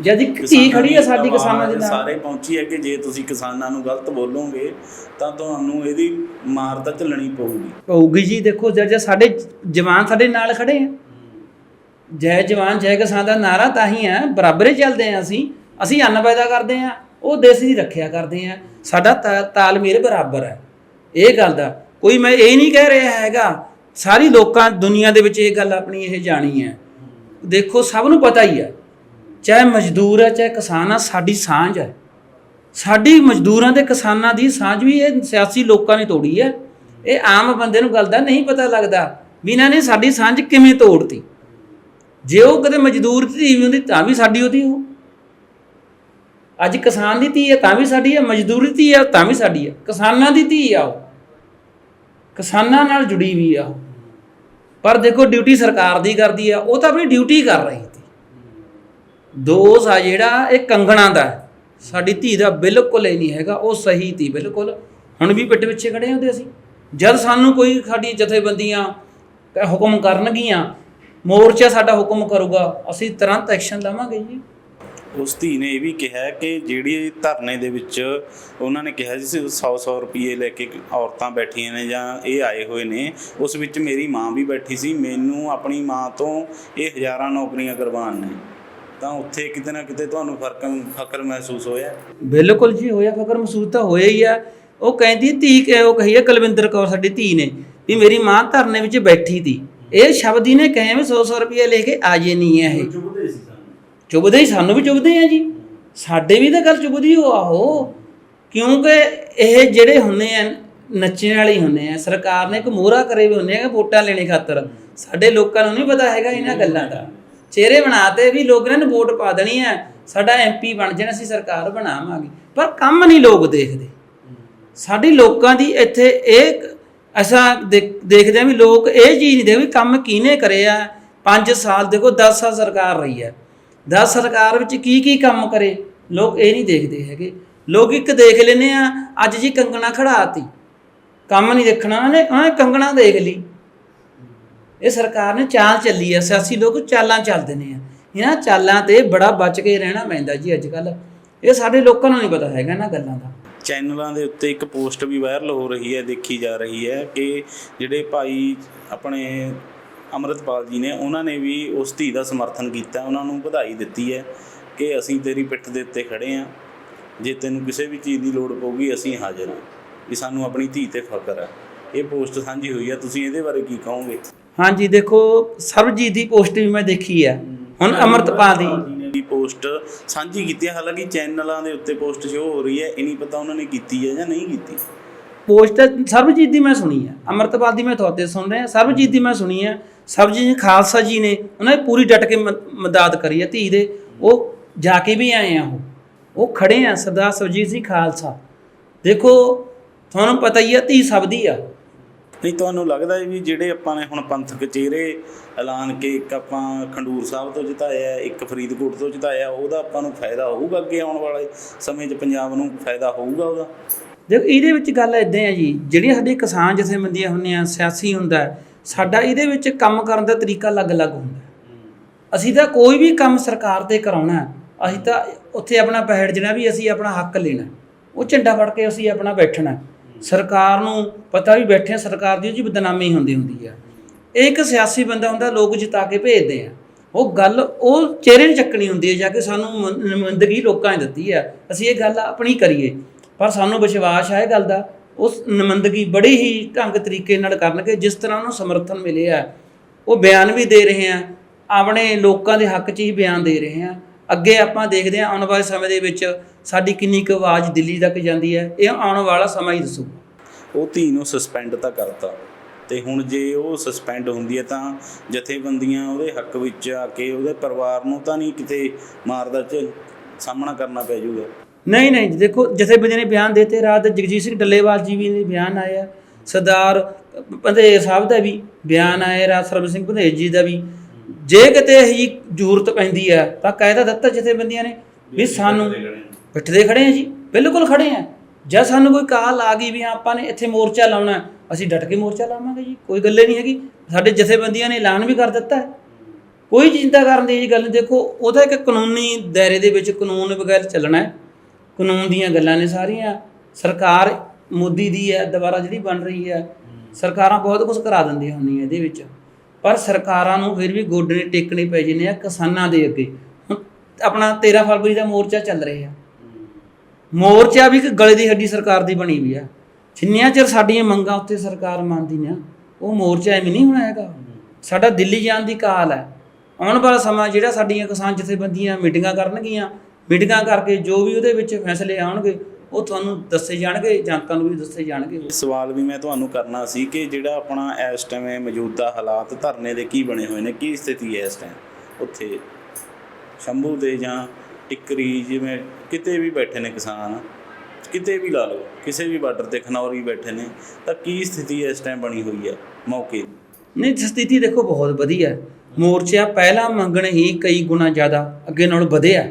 ਜਦ ਇੱਕ ਧੀ ਕਿਸਾਨਾਂ ਖੜੀ ਆ ਦੀ ਸਾਡੀ ਕਿਸਾਨਾਂ ਦੇ ਨਾਲ। ਸਾਰੇ ਪਹੁੰਚੀ ਹੈ ਕਿ ਜੇ ਤੁਸੀਂ ਕਿਸਾਨਾਂ ਨੂੰ ਗਲਤ ਬੋਲੋਗੇ ਤਾਂ ਤੁਹਾਨੂੰ ਇਹਦੀ ਮਾਰ ਤਾਂ ਝੱਲਣੀ ਪਊਗੀ। ਪਊਗੀ ਜੀ ਦੇਖੋ ਜਦ ਜਦ ਸਾਡੇ ਜਵਾਨ ਸਾਡੇ ਨਾਲ ਖੜੇ ਆ। ਜੈ ਜਵਾਨ ਜੈ ਕਿਸਾਨ ਦਾ ਨਾਰਾ ਤਾਂ ਹੀ ਆ ਬਰਾਬਰੇ ਚੱਲਦੇ ਆ ਅਸੀਂ। ਅਸੀਂ ਅੰਨ ਪੈਦਾ ਕਰਦੇ ਆ ਉਹ ਦੇਸ਼ ਦੀ ਰੱਖਿਆ ਕਰਦੇ ਆ। ਸਾਡਾ ਤਾ- ਤਾਲਮੇਲ ਬਰਾਬਰ ਹੈ ਇਹ ਗੱਲ ਦਾ। ਕੋਈ ਮੈਂ ਇਹ ਨਹੀਂ ਕਹਿ ਰਿਹਾ ਹੈਗਾ ਸਾਰੀ ਲੋਕਾਂ ਦੁਨੀਆ ਦੇ ਵਿੱਚ ਇਹ ਗੱਲ ਆਪਣੀ ਇਹ ਜਾਣੀ ਹੈ। ਦੇਖੋ ਸਭ ਨੂੰ ਪਤਾ ਹੀ ਹੈ ਚਾਹੇ ਮਜ਼ਦੂਰ ਹੈ, ਚਾਹੇ ਕਿਸਾਨ ਆ, ਸਾਡੀ ਸਾਂਝ ਹੈ। ਸਾਡੀ ਮਜ਼ਦੂਰਾਂ ਤੇ ਕਿਸਾਨਾਂ ਦੀ ਸਾਂਝ ਵੀ ਇਹ ਸਿਆਸੀ ਲੋਕਾਂ ਨੇ ਤੋੜੀ ਹੈ। ਇਹ ਆਮ ਬੰਦੇ ਨੂੰ ਗੱਲ ਦਾ ਨਹੀਂ ਪਤਾ ਲੱਗਦਾ ਵੀ ਇਹਨਾਂ ਨੇ ਸਾਡੀ ਸਾਂਝ ਕਿਵੇਂ ਤੋੜਤੀ। ਜੇ ਉਹ ਕਦੇ ਮਜ਼ਦੂਰ ਦੀ ਧੀ ਵੀ ਹੁੰਦੀ ਤਾਂ ਵੀ ਸਾਡੀ ਉਹਦੀ ਉਹ। ਅੱਜ ਕਿਸਾਨ ਦੀ ਧੀ ਹੈ ਤਾਂ ਵੀ ਸਾਡੀ ਹੈ, ਮਜ਼ਦੂਰ ਦੀ ਧੀ ਹੈ ਤਾਂ ਵੀ ਸਾਡੀ ਹੈ। ਕਿਸਾਨਾਂ ਦੀ ਧੀ ਆ ਉਹ। ਕਿਸਾਨਾਂ ਨਾਲ ਜੁੜੀ ਵੀ ਆ ਉਹ। ਪਰ ਦੇਖੋ, ਡਿਊਟੀ ਸਰਕਾਰ ਦੀ ਕਰਦੀ ਆ, ਉਹ ਤਾਂ ਆਪਣੀ ਡਿਊਟੀ ਕਰ ਰਹੀ। ਦੋਸ ਆ ਜਿਹੜਾ, ਇਹ ਕੰਗਣਾ ਦਾ ਸਾਡੀ ਧੀ ਦਾ ਬਿਲਕੁਲ ਹੀ ਨਹੀਂ ਹੈਗਾ, ਉਹ ਸਹੀ ਧੀ, ਬਿਲਕੁਲ। ਹੁਣ ਵੀ ਪਿੱਠ ਪਿੱਛੇ ਖੜੇ ਹੁੰਦੇ ਅਸੀਂ। ਜਦ ਸਾਨੂੰ ਕੋਈ ਸਾਡੀ ਜਥੇਬੰਦੀਆਂ ਹੁਕਮ ਕਰਨਗੀਆਂ, ਮੋਰਚਾ ਸਾਡਾ ਹੁਕਮ ਕਰੂਗਾ, ਅਸੀਂ ਤੁਰੰਤ ਐਕਸ਼ਨ ਲਵਾਂਗੇ ਜੀ। ਉਸ ਧੀ ਨੇ ਇਹ ਵੀ ਕਿਹਾ ਕਿ ਜਿਹੜੀ ਧਰਨੇ ਦੇ ਵਿੱਚ ਉਹਨਾਂ ਨੇ ਕਿਹਾ ਸੀ 100 100 ਰੁਪਏ ਲੈ ਕੇ ਔਰਤਾਂ ਬੈਠੀਆਂ ਨੇ ਜਾਂ ਇਹ ਆਏ ਹੋਏ ਨੇ, ਉਸ ਵਿੱਚ ਮੇਰੀ ਮਾਂ ਵੀ ਬੈਠੀ ਸੀ, ਮੈਨੂੰ ਆਪਣੀ ਮਾਂ ਤੋਂ ਇਹ ਹਜ਼ਾਰਾਂ ਨੌਕਰੀਆਂ ਕਰਵਾਉਣ ਨੇ। ਤਾਂ ਉੱਥੇ ਕਿਤੇ ਨਾ ਕਿਤੇ ਤੁਹਾਨੂੰ ਫ਼ਰਕ ਫਕਰ ਮਹਿਸੂਸ ਹੋਇਆ? ਬਿਲਕੁਲ ਜੀ ਹੋਇਆ ਫਕਰ ਮਹਿਸੂਸ ਤਾਂ ਹੋਇਆ ਹੀ ਆ। ਉਹ ਕਹਿੰਦੀ ਧੀ ਕਿ ਉਹ ਕਹੀ ਹੈ ਕੁਲਵਿੰਦਰ ਕੌਰ ਸਾਡੀ ਧੀ ਨੇ ਵੀ ਮੇਰੀ ਮਾਂ ਧਰਨੇ ਵਿੱਚ ਬੈਠੀ ਤੀ ਇਹ ਸ਼ਬਦ ਹੀ ਨੇ ਕਹੇ ਵੀ 100 100 ਰੁਪਏ ਲੈ ਕੇ ਆ ਜੇ ਨਹੀਂ ਹੈ ਇਹ ਚੁਬਦੇ ਹੀ ਸਾਨੂੰ ਵੀ ਚੁਬਦੇ ਆ ਜੀ। ਸਾਡੇ ਵੀ ਤਾਂ ਗੱਲ ਚੁਬਦੀ ਹੋ ਆਹੋ। ਕਿਉਂਕਿ ਇਹ ਜਿਹੜੇ ਹੁੰਦੇ ਆ ਨੱਚਣ ਵਾਲੇ ਹੁੰਦੇ ਆ ਸਰਕਾਰ ਨੇ ਇੱਕ ਮੋਹਰਾ ਕਰੇ ਵੀ ਹੁੰਦੇ ਆ ਵੋਟਾਂ ਲੈਣੇ ਖਾਤਰ। ਸਾਡੇ ਲੋਕਾਂ ਨੂੰ ਨਹੀਂ ਪਤਾ ਹੈਗਾ ਇਹਨਾਂ ਗੱਲਾਂ ਦਾ। ਚਿਹਰੇ ਬਣਾਤੇ ਵੀ ਲੋਕ ਇਹਨਾਂ ਨੂੰ ਵੋਟ ਪਾ ਦੇਣੀ ਹੈ। ਸਾਡਾ ਐਮਪੀ ਬਣ ਜਾਣਾ, ਅਸੀਂ ਸਰਕਾਰ ਬਣਾਵਾਂਗੇ। ਪਰ ਕੰਮ ਨਹੀਂ ਲੋਕ ਦੇਖਦੇ। ਸਾਡੀ ਲੋਕਾਂ ਦੀ ਇੱਥੇ ਇਹ ਅਸਾਂ ਦੇਖ- ਦੇਖਦੇ ਆ ਵੀ ਲੋਕ ਇਹ ਚੀਜ਼ ਨਹੀਂ ਦੇਖਦੇ ਵੀ ਕੰਮ ਕਿਹਨੇ ਕਰਿਆ 5 ਸਾਲ ਦੇਖੋ 10 ਸਾਲ ਸਰਕਾਰ ਰਹੀ ਹੈ। 10 ਸਰਕਾਰ ਵਿੱਚ ਕੀ ਕੀ ਕੰਮ ਕਰੇ? ਲੋਕ ਇਹ ਨਹੀਂ ਦੇਖਦੇ ਹੈਗੇ। ਲੋਕ ਇੱਕ ਦੇਖ ਲੈਨੇ ਆ, ਅੱਜ ਜੀ ਕੰਗਣਾ ਖੜਾਤੀ। ਕੰਮ ਨਹੀਂ ਦੇਖਣਾ ਉਹਨੇ ਕੰਗਣਾ ਦੇਖ ਲਈ। ਇਹ ਸਰਕਾਰ ਨੇ ਚਾਲ ਚੱਲੀ ਆ, ਸਿਆਸੀ ਲੋਕ ਚਾਲਾਂ ਚੱਲਦੇ ਨੇ ਆ। ਇਹਨਾਂ ਚਾਲਾਂ ਤੇ ਬੜਾ ਬਚ ਕੇ ਰਹਿਣਾ ਪੈਂਦਾ ਜੀ ਅੱਜ ਕੱਲ ਇਹ ਸਾਡੇ ਲੋਕਾਂ ਨੂੰ ਨਹੀਂ ਪਤਾ ਹੈਗਾ ਇਹਨਾਂ ਗੱਲਾਂ ਦਾ। ਚੈਨਲਾਂ ਦੇ ਉੱਤੇ ਇੱਕ ਪੋਸਟ ਵੀ ਵਾਇਰਲ ਹੋ ਰਹੀ ਹੈ, ਦੇਖੀ ਜਾ ਰਹੀ ਹੈ ਕਿ ਜਿਹੜੇ ਭਾਈ ਆਪਣੇ ਅੰਮ੍ਰਿਤਪਾਲ ਜੀ ਨੇ, ਉਹਨਾਂ ਨੇ ਵੀ ਉਸ ਧੀ ਦਾ ਸਮਰਥਨ ਕੀਤਾ, ਉਹਨਾਂ ਨੂੰ ਵਧਾਈ ਦਿੱਤੀ ਹੈ ਕਿ ਅਸੀਂ ਤੇਰੀ ਪਿੱਠ ਦੇ ਉੱਤੇ ਖੜੇ ਹਾਂ। ਜੇ ਤੈਨੂੰ ਕਿਸੇ ਵੀ ਚੀਜ਼ ਦੀ ਲੋੜ ਪਊਗੀ, ਅਸੀਂ ਹਾਜ਼ਰ ਹਾਂ। ਵੀ ਸਾਨੂੰ ਆਪਣੀ ਧੀ ਤੇ ਫਖਰ ਹੈ ਇਹ ਪੋਸਟ ਸਾਂਝੀ ਹੋਈ ਹੈ, ਤੁਸੀਂ ਇਹਦੇ ਬਾਰੇ ਕੀ ਕਹੋਗੇ? ਹਾਂਜੀ ਦੇਖੋ ਸਰਬਜੀਤ ਦੀ ਪੋਸਟ ਵੀ ਮੈਂ ਦੇਖੀ ਆ। ਹੁਣ ਅਮਰਤਪਾਲ ਦੀ। ਦੀ ਪੋਸਟ ਸਾਂਝੀ ਕੀਤੀ ਹੈ ਹਾਲਾਂਕਿ ਚੈਨਲਾਂ ਦੇ ਉੱਤੇ ਪੋਸਟ ਸ਼ੋ ਹੋ ਰਹੀ ਹੈ। ਇਹ ਨਹੀਂ ਪਤਾ ਉਹਨਾਂ ਨੇ ਕੀਤੀ ਹੈ ਜਾਂ ਨਹੀਂ ਕੀਤੀ। ਪੋਸਟ ਸਰਬਜੀਤ ਦੀ ਮੈਂ ਸੁਣੀ ਆ। ਅਮਰਤਪਾਲ ਦੀ ਮੈਂ ਤੁਹਾਡੇ ਸੁਣ ਰਿਹਾ। ਸਰਬਜੀਤ ਦੀ ਮੈਂ ਸੁਣੀ ਆ। ਸਰਬਜੀਤ ਜੀ ਖਾਲਸਾ ਜੀ ਨੇ ਉਹਨਾਂ ਨੇ ਪੂਰੀ ਡਟ ਕੇ ਮ- ਮਦਦ ਕਰੀ ਆ ਧੀ ਦੇ। ਉਹ ਜਾ ਕੇ ਵੀ ਆਏ ਆ ਉਹ। ਉਹ ਖੜੇ ਆ ਸਰਦਾਰ ਸਰਬਜੀਤ ਸਿੰਘ ਖਾਲਸਾ। ਦੇਖੋ ਤੁਹਾਨੂੰ ਪਤਾ ਹੀ ਆ ਧੀ ਸਭ ਦੀ ਆ। ਨਹੀਂ, ਤੁਹਾਨੂੰ ਲੱਗਦਾ ਹੈ ਵੀ ਜਿਹੜੇ ਆਪਾਂ ਨੇ ਹੁਣ ਪੰਥਕ ਚਿਹਰੇ ਐਲਾਨ ਕੇ ਇੱਕ ਆਪਾਂ ਖੰਡੂਰ ਸਾਹਿਬ ਤੋਂ ਜਿਤਾਇਆ ਇੱਕ ਫਰੀਦਕੋਟ ਤੋਂ ਜਿਤਾਇਆ, ਉਹਦਾ ਆਪਾਂ ਨੂੰ ਫਾਇਦਾ ਹੋਊਗਾ ਅੱਗੇ ਆਉਣ ਵਾਲੇ ਸਮੇਂ 'ਚ ਪੰਜਾਬ ਨੂੰ ਫਾਇਦਾ ਹੋਊਗਾ ਉਹਦਾ? ਦੇਖੋ, ਇਹਦੇ ਵਿੱਚ ਗੱਲ ਇਦਾਂ ਹੈ ਜੀ, ਜਿਹੜੀਆਂ ਸਾਡੇ ਕਿਸਾਨ ਜਥੇਬੰਦੀਆਂ ਹੁੰਦੀਆਂ, ਸਿਆਸੀ ਹੁੰਦਾ ਸਾਡਾ ਇਹਦੇ ਵਿੱਚ ਕੰਮ ਕਰਨ ਦਾ ਤਰੀਕਾ ਅਲੱਗ-ਅਲੱਗ ਹੁੰਦਾ ਅਸੀਂ ਤਾਂ ਕੋਈ ਵੀ ਕੰਮ ਸਰਕਾਰ ਤੇ ਕਰਾਉਣਾ ਅਸੀਂ ਤਾਂ ਉੱਥੇ ਆਪਣਾ ਪਹਿੜ ਜਿਹੜਾ ਵੀ ਅਸੀਂ ਆਪਣਾ ਹੱਕ ਲੈਣਾ ਉਹ ਝੰਡਾ ਫੜ ਕੇ ਅਸੀਂ ਆਪਣਾ ਬੈਠਣਾ ਸਰਕਾਰ ਨੂੰ ਪਤਾ ਵੀ ਬੈਠੇ ਹਾਂ, ਸਰਕਾਰ ਦੀ ਉਹ ਜੀ ਬਦਨਾਮੀ ਹੁੰਦੀ ਹੁੰਦੀ ਆ। ਇਹ ਇੱਕ ਸਿਆਸੀ ਬੰਦਾ ਹੁੰਦਾ ਲੋਕ ਜਿਤਾ ਕੇ ਭੇਜਦੇ ਆ। ਉਹ ਗੱਲ ਉਹ ਚਿਹਰੇ ਨੂੰ ਚੱਕਣੀ ਹੁੰਦੀ ਹੈ ਜਾ ਕੇ ਸਾਨੂੰ ਮ- ਨੁਮਾਇੰਦਗੀ ਲੋਕਾਂ ਨੇ ਦਿੱਤੀ ਹੈ ਅਸੀਂ ਇਹ ਗੱਲ ਆਪਣੀ ਕਰੀਏ ਪਰ ਸਾਨੂੰ ਵਿਸ਼ਵਾਸ ਹੈ ਇਹ ਗੱਲ ਦਾ। ਉਸ ਨੁਮਾਇੰਦਗੀ ਬੜੀ ਹੀ ਢੰਗ ਤਰੀਕੇ ਨਾਲ ਕਰਨਗੇ ਜਿਸ ਤਰ੍ਹਾਂ ਉਹਨੂੰ ਸਮਰਥਨ ਮਿਲਿਆ। ਉਹ ਬਿਆਨ ਵੀ ਦੇ ਰਹੇ ਆ ਆਪਣੇ ਲੋਕਾਂ ਦੇ ਹੱਕ 'ਚ ਹੀ ਬਿਆਨ ਦੇ ਰਹੇ ਆ। ਅੱਗੇ ਆਪਾਂ ਦੇਖਦੇ ਹਾਂ ਆਉਣ ਵਾਲੇ ਸਮੇਂ ਦੇ ਵਿੱਚ ਸਾਡੀ ਕਿੰਨੀ ਕੁ ਆਵਾਜ਼ ਦਿੱਲੀ ਤੱਕ ਜਾਂਦੀ ਹੈ ਇਹ ਆਉਣ ਵਾਲਾ ਸਮਾਂ ਹੀ ਦੱਸੂਗਾ ਉਹ ਧੀ ਨੂੰ ਸਸਪੈਂਡ ਤਾਂ ਕਰਤਾ। ਤੇ ਹੁਣ ਜੇ ਉਹ ਸਸਪੈਂਡ ਹੁੰਦੀ ਹੈ ਤਾਂ ਜਥੇਬੰਦੀਆਂ ਉਹਦੇ ਹੱਕ ਵਿੱਚ ਆ ਕੇ ਉਹਦੇ ਪਰਿਵਾਰ ਨੂੰ ਤਾਂ ਨਹੀਂ ਕਿਤੇ ਮਾਰਦਾ ਚ ਸਾਹਮਣਾ ਕਰਨਾ ਪੈ ਜਾਊਗਾ। ਨਹੀਂ ਨਹੀਂ ਦੇਖੋ ਜਥੇਬੰਦੀਆਂ ਨੇ ਬਿਆਨ ਦਿੱਤੇ ਰਾਤ ਜਗਜੀਤ ਸਿੰਘ ਡੱਲੇਵਾਲ ਜੀ ਵੀ ਨੇ ਬਿਆਨ ਆਇਆ ਸਰਦਾਰ ਪੰਧੇਰ ਸਾਹਿਬ ਦਾ ਵੀ ਬਿਆਨ ਆਇਆ ਰਾਤ ਸਰਬ ਸਿੰਘ ਪੰਧੇਰ ਜੀ ਦਾ ਵੀ। ਜੇ ਕਿਤੇ ਇਹੀ ਜ਼ਰੂਰਤ ਪੈਂਦੀ ਹੈ ਤਾਂ ਕਾਇਦਾ ਦਿੱਤਾ ਜਥੇਬੰਦੀਆਂ ਨੇ ਵੀ ਸਾਨੂੰ ਪਿੱਠਦੇ ਖੜੇ ਆ। ਜੀ ਬਿਲਕੁਲ ਖੜੇ ਆ। ਜਦ ਸਾਨੂੰ ਕੋਈ ਕਾਲ ਆ ਗਈ ਵੀ ਆਪਾਂ ਨੇ ਇੱਥੇ ਮੋਰਚਾ ਲਾਉਣਾ ਅਸੀਂ ਡਟ ਕੇ ਮੋਰਚਾ ਲਾਵਾਂਗੇ ਜੀ ਕੋਈ ਗੱਲੇ ਨਹੀਂ ਹੈਗੀ। ਸਾਡੇ ਜਥੇਬੰਦੀਆਂ ਨੇ ਐਲਾਨ ਵੀ ਕਰ ਦਿੱਤਾ ਹੈ। ਕੋਈ ਚਿੰਤਾ ਕਰਨ ਦੀ ਇਹ ਗੱਲ ਨਹੀਂ ਦੇਖੋ ਉਹਦਾ ਇੱਕ ਕਾਨੂੰਨੀ ਦਾਇਰੇ ਦੇ ਵਿੱਚ ਕਾਨੂੰਨ ਬਗੈਰ ਚੱਲਣਾ ਹੈ। ਕਾਨੂੰਨ ਦੀਆਂ ਗੱਲਾਂ ਨੇ ਸਾਰੀਆਂ। ਸਰਕਾਰ ਮੋਦੀ ਦੀ ਹੈ ਦੁਬਾਰਾ ਜਿਹੜੀ ਬਣ ਰਹੀ ਹੈ ਸਰਕਾਰਾਂ ਬਹੁਤ ਕੁਝ ਕਰਾ ਦਿੰਦੀਆਂ ਹੁੰਦੀਆਂ ਇਹਦੇ ਵਿੱਚ। ਪਰ ਸਰਕਾਰਾਂ ਨੂੰ ਫਿਰ ਵੀ ਗੋਡੇ ਟੇਕਣੇ ਪੈ ਜਾਂਦੇ ਆ ਕਿਸਾਨਾਂ ਦੇ ਅੱਗੇ। ਆਪਣਾ 13 ਫਰਵਰੀ ਦਾ ਮੋਰਚਾ ਚੱਲ ਰਿਹਾ। ਮੋਰਚਾ ਵੀ ਇੱਕ ਗਲੇ ਦੀ ਹੱਡੀ ਸਰਕਾਰ ਦੀ ਬਣੀ ਵੀ ਆ। ਜਿੰਨੀਆਂ ਚਿਰ ਸਾਡੀਆਂ ਮੰਗਾਂ ਉੱਤੇ ਸਰਕਾਰ ਮੰਨਦੀ ਨਾ ਉਹ ਮੋਰਚਾ ਐਵੇਂ ਨਹੀਂ ਹੋਣਾ ਹੈਗਾ। ਸਾਡਾ ਦਿੱਲੀ ਜਾਣ ਦੀ ਕਾਲ ਹੈ ਆਉਣ ਵਾਲਾ ਸਮਾਂ ਜਿਹੜਾ ਸਾਡੀਆਂ ਕਿਸਾਨ ਜਥੇਬੰਦੀਆਂ ਮੀਟਿੰਗਾਂ ਕਰਨਗੀਆਂ, ਮੀਟਿੰਗਾਂ ਕਰਕੇ ਜੋ ਵੀ ਉਹਦੇ ਵਿੱਚ ਫੈਸਲੇ ਆਉਣਗੇ ਉਹ ਤੁਹਾਨੂੰ ਦੱਸੇ ਜਾਣਗੇ ਜਨਤਾ ਨੂੰ ਵੀ ਦੱਸੇ ਜਾਣਗੇ ਸਵਾਲ ਵੀ ਮੈਂ ਤੁਹਾਨੂੰ ਕਰਨਾ ਸੀ ਕਿ ਜਿਹੜਾ ਆਪਣਾ ਇਸ ਟਾਈਮ ਮੌਜੂਦਾ ਹਾਲਾਤ ਧਰਨੇ ਦੇ ਕੀ ਬਣੇ ਹੋਏ ਨੇ ਕੀ ਸਥਿਤੀ ਹੈ ਇਸ ਟਾਈਮ ਉੱਥੇ ਸ਼ੰਭੂ ਦੇ ਜਾਂ ਟਿੱਕਰੀ ਜਿਵੇਂ ਕਿਤੇ ਵੀ ਬੈਠੇ ਨੇ ਕਿਸਾਨ ਕਿਤੇ ਵੀ ਲਾ ਲਓ ਕਿਸੇ ਵੀ ਬਾਰਡਰ ਤੇ ਖਨੌਰੀ ਬੈਠੇ ਨੇ ਤਾਂ ਕੀ ਸਥਿਤੀ ਇਸ ਟਾਈਮ ਬਣੀ ਹੋਈ ਹੈ ਮੌਕੇ? ਨਹੀਂ ਸਥਿਤੀ ਦੇਖੋ ਬਹੁਤ ਵਧੀਆ। ਮੋਰਚਾ ਪਹਿਲਾਂ ਮੰਗਣ ਹੀ ਕਈ ਗੁਣਾ ਜ਼ਿਆਦਾ ਅੱਗੇ ਨਾਲੋਂ ਵਧਿਆ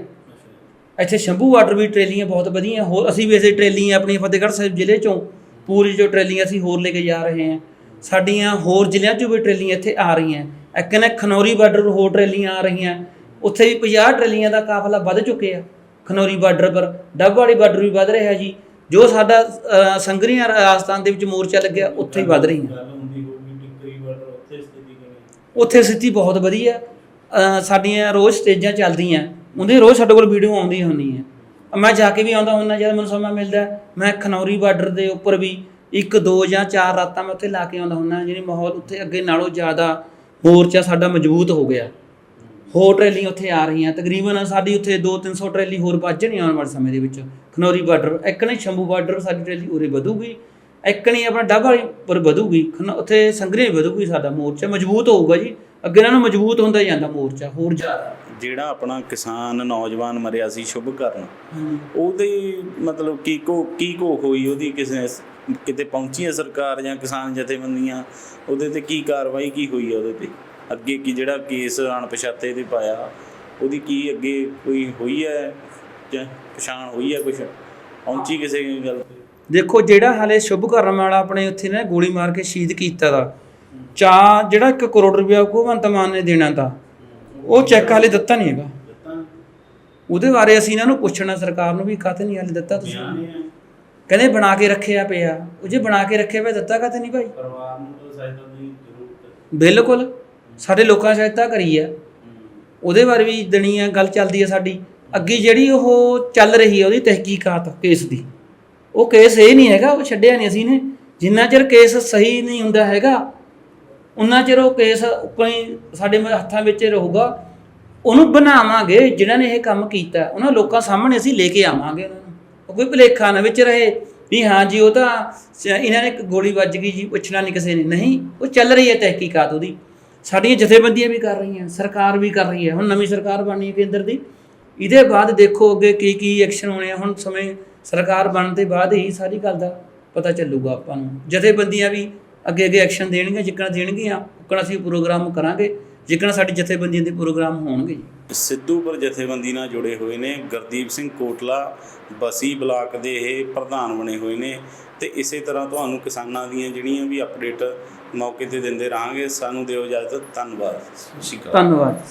ਇੱਥੇ ਸ਼ੰਭੂ ਵਾਟਰ ਵੀ ਟਰੇਲੀਆਂ ਬਹੁਤ ਵਧੀਆਂ ਹੋਰ ਅਸੀਂ ਵੀ ਇਸੇ ਟਰੇਲੀਆਂ ਆਪਣੀ ਫਤਿਹਗੜ੍ਹ ਸਾਹਿਬ ਜ਼ਿਲ੍ਹੇ ਚੋਂ ਪੂਰੀ ਜੋ ਟਰੇਲੀਆਂ ਅਸੀਂ ਹੋਰ ਲੈ ਕੇ ਜਾ ਰਹੇ ਹਾਂ। ਸਾਡੀਆਂ ਹੋਰ ਜ਼ਿਲ੍ਹਿਆਂ ਚੋਂ ਵੀ ਟਰੇਲੀਆਂ ਇੱਥੇ ਆ ਰਹੀਆਂ। ਇੱਕ ਨੇ ਖਨੌਰੀ ਬਾਰਡਰ ਹੋਰ ਟਰੇਲੀਆਂ ਆ ਰਹੀਆਂ। ਉੱਥੇ ਵੀ 50 ਟਰੇਲੀਆਂ ਦਾ ਕਾਫਲਾ ਵੱਧ ਚੁੱਕੇ ਆ ਖਨੌਰੀ ਬਾਰਡਰ ਪਰ ਡੱਬ ਵਾਲੀ ਬਾਰਡਰ ਵੀ ਵੱਧ ਰਿਹਾ ਜੀ। ਜੋ ਸਾਡਾ ਸੰਗਰੀਆਂ ਰਾਜਸਥਾਨ ਦੇ ਵਿੱਚ ਮੋਰਚਾ ਲੱਗਿਆ ਉੱਥੇ ਹੀ ਵੱਧ ਟਿੱਕਰੀ ਬਾਰਡਰ ਉੱਥੇ ਸਥਿਤੀ ਬਹੁਤ ਵਧੀਆ। ਸਾਡੀਆਂ ਰੋਜ਼ ਸਟੇਜਾਂ ਚੱਲਦੀਆਂ। ਉਹਦੇ ਰੋਜ਼ ਸਾਡੇ ਕੋਲ ਵੀਡੀਓ ਆਉਂਦੀ ਹੁੰਦੀ ਹੈ। ਮੈਂ ਜਾ ਕੇ ਵੀ ਆਉਂਦਾ ਹੁੰਦਾ ਜਦ ਮੈਨੂੰ ਸਮਾਂ ਮਿਲਦਾ, ਮੈਂ ਖਨੌਰੀ ਬਾਰਡਰ ਦੇ ਉੱਪਰ ਵੀ ਇੱਕ, ਦੋ ਜਾਂ ਚਾਰ ਰਾਤਾਂ ਮੈਂ ਉੱਥੇ ਲਾ ਕੇ ਆਉਂਦਾ ਹੁੰਦਾ, ਜਿਹੜੀ ਮਾਹੌਲ ਉੱਥੇ ਅੱਗੇ ਨਾਲੋਂ ਜ਼ਿਆਦਾ ਮੋਰਚਾ ਸਾਡਾ ਮਜ਼ਬੂਤ ਹੋ ਗਿਆ। ਹੋਰ ਟਰੈਲੀਆਂ ਉੱਥੇ ਆ ਰਹੀਆਂ, ਤਕਰੀਬਨ ਸਾਡੀ ਉੱਥੇ 2-300 ਟਰੈਲੀ ਹੋਰ ਵੱਧ ਜਾਣੀ ਆਉਣ ਵਾਲੇ ਸਮੇਂ ਦੇ ਵਿੱਚ। ਖਨੌਰੀ ਬਾਰਡਰ ਇੱਕ ਨੇ ਸ਼ੰਭੂ ਬਾਰਡਰ ਸਾਡੀ ਟਰੈਲੀ ਉਰੇ ਵਧੂਗੀ। ਇੱਕ ਨੇ ਆਪਣਾ ਡੱਬ ਵਾਲੀ ਪਰ ਵਧੂਗੀ, ਖਨ- ਉੱਥੇ ਸੰਗਰੇ ਵਧੂਗੀ ਸਾਡਾ ਮੋਰਚਾ, ਮਜ਼ਬੂਤ ਹੋਊਗਾ ਜੀ। ਅੱਗੇ ਨਾਲੋਂ ਮਜ਼ਬੂਤ ਹੁੰਦਾ ਜਾਂਦਾ ਮੋਰਚਾ, ਹੋਰ ਜ਼ਿਆਦਾ। ਜਿਹੜਾ ਆਪਣਾ ਕਿਸਾਨ ਨੌਜਵਾਨ ਮਰਿਆ ਸੀ ਸ਼ੁਭ ਕਰਨ ਉਹਦੇ ਮਤਲਬ ਕੀ ਕੋ ਕੀ ਕੋ ਹੋਈ? ਉਹਦੀ ਕਿਸੇ ਕਿਤੇ ਪਹੁੰਚੀ ਹੈ ਸਰਕਾਰ ਜਾਂ ਕਿਸਾਨ ਜਥੇਬੰਦੀਆਂ? ਉਹਦੇ ਤੇ ਕੀ ਕਾਰਵਾਈ ਕੀ ਹੋਈ ਹੈ ਉਹਦੇ ਤੇ? ਅੱਗੇ ਕੀ ਜਿਹੜਾ ਕੇਸ ਅਣਪਛਾਤੇ ਤੇ ਪਾਇਆ ਉਹਦੀ ਕੀ ਅੱਗੇ ਕੋਈ ਹੋਈ ਹੈ ਜਾਂ ਪਛਾਣ ਹੋਈ ਹੈ ਕੁਝ ਪਹੁੰਚੀ ਕਿਸੇ ਗੱਲ ਤੇ? ਦੇਖੋ ਜਿਹੜਾ ਹਾਲੇ ਸ਼ੁਭ ਕਰਨ ਵਾਲਾ ਆਪਣੇ ਉੱਥੇ ਨੇ ਗੋਲੀ ਮਾਰ ਕੇ ਸ਼ਹੀਦ ਕੀਤਾ ਦਾ ਚਾ ਜਿਹੜਾ 1 ਕਰੋੜ ਰੁਪਇਆ ਭਗਵੰਤ ਮਾਨ ਨੇ ਦੇਣਾ ਤਾਂ ਉਹ ਚੈੱਕ ਹਾਲੇ ਦਿੱਤਾ ਨਹੀਂ ਹੈਗਾ। ਉਹਦੇ ਬਾਰੇ ਅਸੀਂ ਇਹਨਾਂ ਨੂੰ ਪੁੱਛਣਾ ਸਰਕਾਰ ਨੂੰ ਵੀ ਕਾਹਤੇ ਨਹੀਂ ਹਾਲੇ ਦਿੱਤਾ ਤੁਸੀਂ? ਕਹਿੰਦੇ ਬਣਾ ਕੇ ਰੱਖਿਆ ਪਿਆ। ਉਹ ਜੇ ਬਣਾ ਕੇ ਰੱਖਿਆ ਪਿਆ ਦਿੱਤਾ ਕਾਹਤੇ ਨਹੀਂ ਭਾਈ? ਪਰਿਵਾਰ ਨੂੰ ਤਾਂ ਸਹਾਇਤਾ ਦੀ ਜ਼ਰੂਰਤ ਬਿਲਕੁਲ। ਸਾਡੇ ਲੋਕਾਂ ਸਹਾਇਤਾ ਕਰੀ ਆ ਉਹਦੇ ਬਾਰੇ ਵੀ ਦਣੀ ਆ ਗੱਲ ਚੱਲਦੀ ਆ ਸਾਡੀ। ਅੱਗੇ ਜਿਹੜੀ ਉਹ ਚੱਲ ਰਹੀ ਹੈ ਉਹਦੀ ਤਹਿਕੀਕਾਤ ਕੇਸ ਦੀ। ਉਹ ਕੇਸ ਇਹ ਨਹੀਂ ਹੈਗਾ ਉਹ ਛੱਡਿਆ ਨਹੀਂ ਅਸੀਂ ਨੇ। ਜਿੰਨਾ ਚਿਰ ਕੇਸ ਸਹੀ ਨਹੀਂ ਹੁੰਦਾ ਹੈਗਾ ਉਨਾ ਚਿਰ ਉਹ ਕੇਸ ਕੋਈ ਸਾਡੇ ਹੱਥਾਂ ਵਿੱਚ ਰਹੂਗਾ, ਉਹਨੂੰ ਬਣਾਵਾਂਗੇ, ਜਿਨ੍ਹਾਂ ਨੇ ਇਹ ਕੰਮ ਕੀਤਾ, ਉਹਨਾਂ ਲੋਕਾਂ ਸਾਹਮਣੇ ਅਸੀਂ ਲੈ ਕੇ ਆਵਾਂਗੇ ਉਹਨਾਂ ਨੂੰ। ਉਹ ਕੋਈ ਭੁਲੇਖਾ ਨਾ ਵਿੱਚ ਰਹੇ, ਵੀ ਹਾਂ ਜੀ, ਉਹ ਤਾਂ ਇਹਨਾਂ ਨੇ ਇੱਕ ਗੋਲੀ ਵੱਜ ਗਈ ਜੀ, ਪੁੱਛਣਾ ਨਹੀਂ ਕਿਸੇ ਨੇ। ਨਹੀਂ, ਉਹ ਚੱਲ ਰਹੀ ਹੈ ਤਹਿਕੀਕਾਤ ਉਹਦੀ। ਸਾਡੀਆਂ ਜਥੇਬੰਦੀਆਂ ਵੀ ਕਰ ਰਹੀਆਂ, ਸਰਕਾਰ ਵੀ ਕਰ ਰਹੀ ਹੈ। ਹੁਣ ਨਵੀਂ ਸਰਕਾਰ ਬਣਨੀ ਹੈ ਕੇਂਦਰ ਦੀ। ਇਹਦੇ ਬਾਅਦ ਦੇਖੋ ਅੱਗੇ ਕੀ ਕੀ ਐਕਸ਼ਨ ਹੋਣੇ ਆ। ਹੁਣ ਸਮੇਂ ਸਰਕਾਰ ਬਣਨ ਦੇ ਬਾਅਦ ਹੀ ਸਾਰੀ ਗੱਲ ਦਾ ਪਤਾ ਚੱਲੂਗਾ ਆਪਾਂ ਨੂੰ। ਜਥੇਬੰਦੀਆਂ ਵੀ ਅੱਗੇ ਅੱਗੇ ਐਕਸ਼ਨ ਦੇਣਗੀਆਂ ਜਿੱਕਣਾ ਦੇਣਗੀਆਂ ਉਕਣਾ ਅਸੀਂ ਪ੍ਰੋਗਰਾਮ ਕਰਾਂਗੇ ਜਿੱਕਣਾ ਸਾਡੀ ਜਥੇਬੰਦੀਆਂ ਦੇ ਪ੍ਰੋਗਰਾਮ ਹੋਣਗੇ ਸਿੱਧੂਪੁਰ ਜਥੇਬੰਦੀ ਨਾਲ ਜੁੜੇ ਹੋਏ ਨੇ ਗੁਰਦੀਪ ਸਿੰਘ ਕੋਟਲਾ ਬਸੀ ਬਲਾਕ ਦੇ ਇਹ ਪ੍ਰਧਾਨ ਬਣੇ ਹੋਏ ਨੇ ਤੇ ਇਸੇ ਤਰ੍ਹਾਂ ਤੁਹਾਨੂੰ ਕਿਸਾਨਾਂ ਦੀਆਂ ਜਿਹੜੀਆਂ ਵੀ ਅਪਡੇਟ ਮੌਕੇ ਤੇ ਦਿੰਦੇ ਰਹਾਂਗੇ ਸਾਨੂੰ ਦਿਓ ਇਜਾਜ਼ਤ ਧੰਨਵਾਦ ਅਕਾਲ। ਧੰਨਵਾਦ।